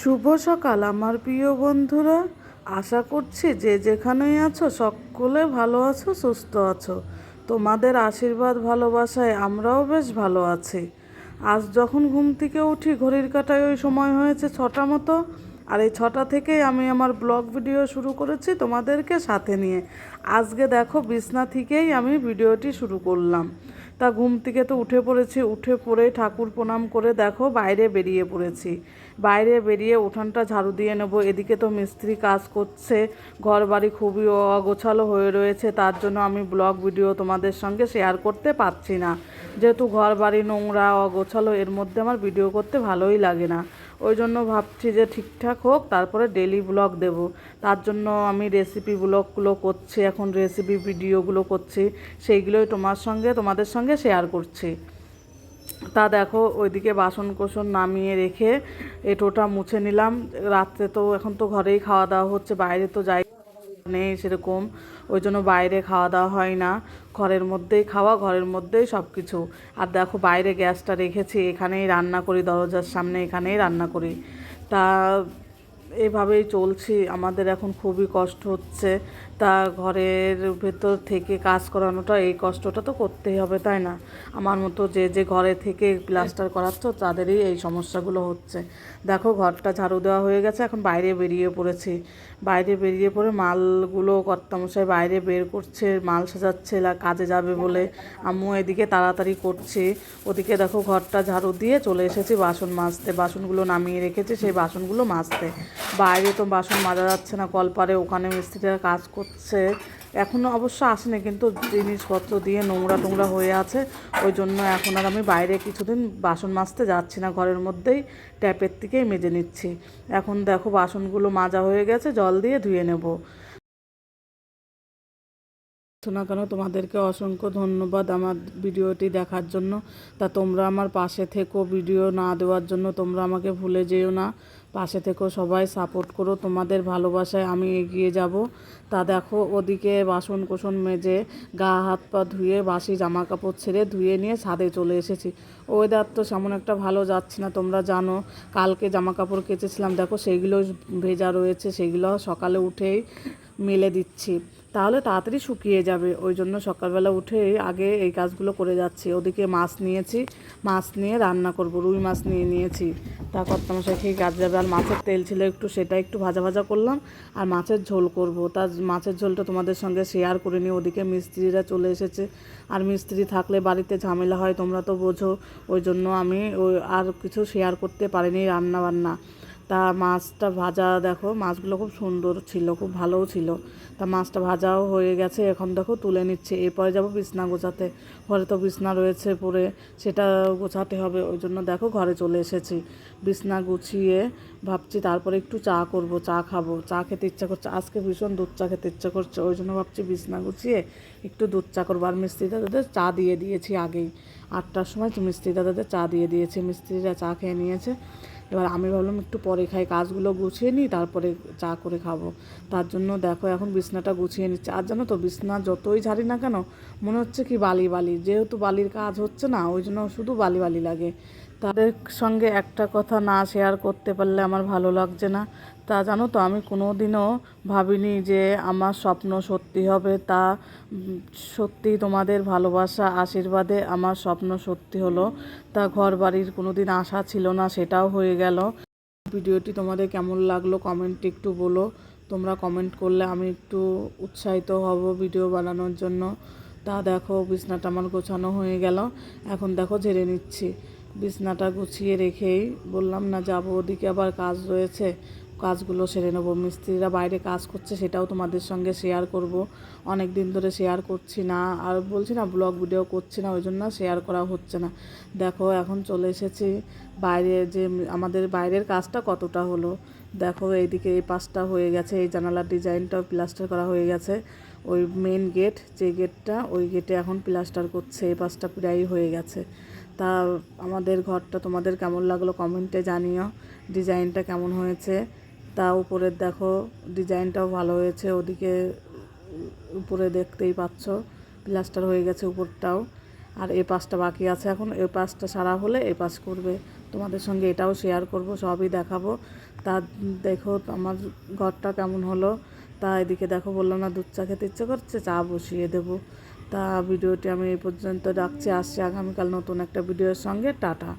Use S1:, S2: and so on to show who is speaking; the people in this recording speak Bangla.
S1: শুভ সকাল, আমার প্রিয় বন্ধুরা। আশা করছি যে যেখানেই আছো, সকলে ভালো আছো, সুস্থ আছো। তোমাদের আশীর্বাদ, ভালোবাসায় আমরাও বেশ ভালো আছি। আজ যখন ঘুম থেকে উঠি, ঘড়ির কাটায় ওই সময় হয়েছে ছটা মতো। আর এই ছটা থেকেই আমি আমার ব্লগ ভিডিও শুরু করেছি তোমাদেরকে সাথে নিয়ে। আজকে দেখো, বিছনা থেকেই আমি ভিডিওটি শুরু করলাম। তা ঘুম থেকে তো উঠে পড়েছি, উঠে পড়ে ঠাকুর প্রণাম করে দেখো বাইরে বেরিয়ে পড়েছি। বাইরে বেরিয়ে উঠানটা ঝাড়ু দিয়ে নেব, এদিকে তো মিস্ত্রি কাজ করছে ঘর বাড়ি খুবই অগোছালো হয়ে রয়েছে, তার জন্য আমি ব্লগ ভিডিও তোমাদের সঙ্গে শেয়ার করতে পারছি না। যেহেতু ঘর বাড়ি নোংরা, অগোছালো, এর মধ্যে আমার ভিডিও করতে ভালোই লাগে না। ওই জন্য ভাবছি যে ঠিকঠাক হোক, তারপরে ডেলি ব্লগ দেব। তার জন্য আমি রেসিপি ব্লগগুলো করছি, এখন রেসিপি ভিডিওগুলো করছি, সেইগুলোই তোমার সঙ্গে, তোমাদের সঙ্গে শেয়ার করছি। তা দেখো, ওইদিকে বাসন কোসন নামিয়ে রেখে এটোটা মুছে নিলাম। রাত্রে তো এখন তো ঘরেই খাওয়া দাওয়া হচ্ছে, বাইরে তো যাই নেই সেরকম। ওই জন্য বাইরে খাওয়া দাওয়া হয় না। ঘরের মধ্যেই খাওয়া, ঘরের মধ্যেই সব কিছু আর দেখো বাইরে গ্যাসটা রেখেছি, এখানেই রান্না করি, দরজার সামনে এখানেই রান্না করি। তা এভাবেই চলছি, আমাদের এখন খুবই কষ্ট হচ্ছে। তা ঘরের ভেতর থেকে কাজ করানোটা, এই কষ্টটা তো করতেই হবে, তাই না? আমার মতো যে যে ঘরে থেকে প্লাস্টার করাচ্ছ, তাদেরই এই সমস্যাগুলো হচ্ছে। দেখো, ঘরটা ঝাড়ু দেওয়া হয়ে গেছে, এখন বাইরে বেরিয়ে পড়েছি। বাইরে বেরিয়ে পড়ে মালগুলো কর্তামশাই বাইরে বের করছে, মাল সাজাচ্ছে কাজে যাবে বলে। আম্মু এদিকে তাড়াতাড়ি করছে। ওদিকে দেখো, ঘরটা ঝাড়ু দিয়ে চলে এসেছি বাসন মাজতে। বাসনগুলো নামিয়ে রেখেছে, সেই বাসনগুলো মাজতে। বাইরে তো বাসন মাজা যাচ্ছে না, কলপারে, ওখানে মিস্ত্রিরা কাজ করছে। এখনও অবশ্য আসেনি, কিন্তু জিনিসপত্র দিয়ে নোংরা টোংরা হয়ে আছে। ওই জন্য এখন আর আমি বাইরে কিছুদিন বাসন মাজতে যাচ্ছি না, ঘরের মধ্যেই ট্যাপের থেকেই মেজে নিচ্ছি। এখন দেখো বাসনগুলো মাজা হয়ে গেছে, জল দিয়ে ধুয়ে নেব। না কেন, তোমাদেরকে অসংখ্য ধন্যবাদ আমার ভিডিওটি দেখার জন্য। তা তোমরা আমার পাশে থেকো ভিডিও না দেওয়ার জন্য, তোমরা আমাকে ভুলে যেও না। পাশে থেকেও সবাই সাপোর্ট করো। তোমাদের ভালোবাসায় আমি এগিয়ে যাব। তা দেখো, ওদিকে বাসন কোসন মেজে গা, হাত, পা ধুয়ে বাসি জামা কাপড় ছেড়ে ধুয়ে নিয়ে ছাদে চলে এসেছি। ওয়েদার তো সেমন একটা ভালো যাচ্ছে না, তোমরা জানো। কালকে জামা কাপড় কেচেছিলাম, দেখো সেগুলো ভেজা রয়েছে, সেগুলো সকালে উঠেই মেলে দিচ্ছি। তাহলে তাড়াতাড়ি শুকিয়ে যাবে। ওই জন্য সকালবেলা উঠে আগে এই কাজগুলো করে যাচ্ছি। ওদিকে মাছ নিয়েছি, মাছ নিয়ে রান্না করব, রুই মাছ নিয়ে নিয়েছি। তা কর্তামশাই খেয়ে কাজ যাবে, আর মাছের তেল ছিল একটু, সেটা একটু ভাজা ভাজা করলাম, আর মাছের ঝোল করব। তার মাছের ঝোলটা তোমাদের সঙ্গে শেয়ার করে নিই। ওদিকে মিস্ত্রিরা চলে এসেছে, আর মিস্ত্রি থাকলে বাড়িতে ঝামেলা হয়, তোমরা তো বোঝো। ওই জন্য আমি ওই আর কিছু শেয়ার করতে পারিনি রান্না বান্না তা মাছটা ভাজা, দেখো, মাছগুলো খুব সুন্দর ছিল, খুব ভালোও ছিল। তা মাছটা ভাজাও হয়ে গেছে, এখন দেখো তুলে নিচ্ছে। এরপরে যাব বিছনা গোছাতে। ঘরে তো বিছনা রয়েছে পরে সেটা গোছাতে হবে, ওই জন্য দেখো ঘরে চলে এসেছি। বিছনা গুছিয়ে ভাবছি তারপরে একটু চা করব, চা খাব। চা খেতে ইচ্ছা করছে, আজকে ভীষণ দুধ চা খেতে ইচ্ছা করছে, ওই জন্য ভাবছি বিছনা গুছিয়ে একটু দুধ চা করব। আর মিস্ত্রি দাদাদের চা দিয়ে দিয়েছি আগেই। আটটার সময় মিস্ত্রি দাদাদের চা দিয়ে দিয়েছি, মিস্ত্রিরা চা খেয়ে নিয়েছে। এবার আমি ভাবলাম একটু পরে খাই, কাজগুলো গুছিয়ে নিই, তারপরে চা করে খাব। তার জন্য দেখো এখন বিছনাটা গুছিয়ে নিচ্ছে। আর জানো তো, বিছনা যতই ঝাড়ি না কেন, মনে হচ্ছে কি বালি বালি। যেহেতু বালির কাজ হচ্ছে না, ওই জন্য শুধু বালি বালি লাগে। তাদের সঙ্গে একটা কথা না শেয়ার করতে পারলে আমার ভালো লাগছে না। তা জানো তো, আমি কোনো দিনও ভাবিনি যে আমার স্বপ্ন সত্যি হবে। তা সত্যি তোমাদের ভালোবাসা, আশীর্বাদে আমার স্বপ্ন সত্যি হলো। তা ঘর বাড়ির কোনো দিন আশা ছিল না, সেটাও হয়ে গেল। ভিডিওটি তোমাদের কেমন লাগল কমেন্টে একটু বলো। তোমরা কমেন্ট করলে আমি একটু উৎসাহিত হব ভিডিও বানানোর জন্য। তা দেখো, বিছনাটা আমার গোছানো হয়ে গেল। এখন দেখো, ঝেড়ে নিচ্ছি। বিছনাটা গুছিয়ে রেখেই বললাম, না, যাব ওদিকে আবার কাজ রয়েছে। কাজগুলো সেরে নেব। মিস্ত্রিরা বাইরে কাজ করছে, সেটাও তোমাদের সঙ্গে শেয়ার করব। অনেক দিন ধরে শেয়ার করছি না। আর বলছি না ব্লগ ভিডিও করছি না ওই জন্য শেয়ার করা হচ্ছে না। দেখো, এখন চলে এসেছি। বাইরে যে আমাদের বাইরের কাজটা কতটা হলো, দেখো, এইদিকে এই পাশটা হয়ে গেছে, এই জানালার ডিজাইনটাও প্লাস্টার করা হয়ে গেছে। ওই মেন গেট যে গেটটা ওই গেটে এখন প্লাস্টার করছে, এই পাশটা প্রায় হয়ে গেছে। তা আমাদের ঘরটা তোমাদের কেমন লাগল কমেন্টে জানিও। ডিজাইনটা কেমন হয়েছে? তা উপরের দেখো, ডিজাইনটাও ভালো হয়েছে। ওদিকে উপরে দেখতেই পাচ্ছ, প্লাস্টার হয়ে গেছে উপরটাও। আর এই পাশটা বাকি আছে এখন। এই পাশটা সারা হলে এই পাশ করবে। তোমাদের সঙ্গে এটাও শেয়ার করব, সবই দেখাবো। তা দেখো, আমার ঘরটা কেমন হলো? তা এদিকে দেখো, বললাম না, দুধ চা খেতে ইচ্ছে করছে, চা বসিয়ে দেবো। তা ভিডিওটি আমি এই পর্যন্ত রাখছি। আসছি আগামীকাল নতুন একটা ভিডিওর সঙ্গে। টাটা।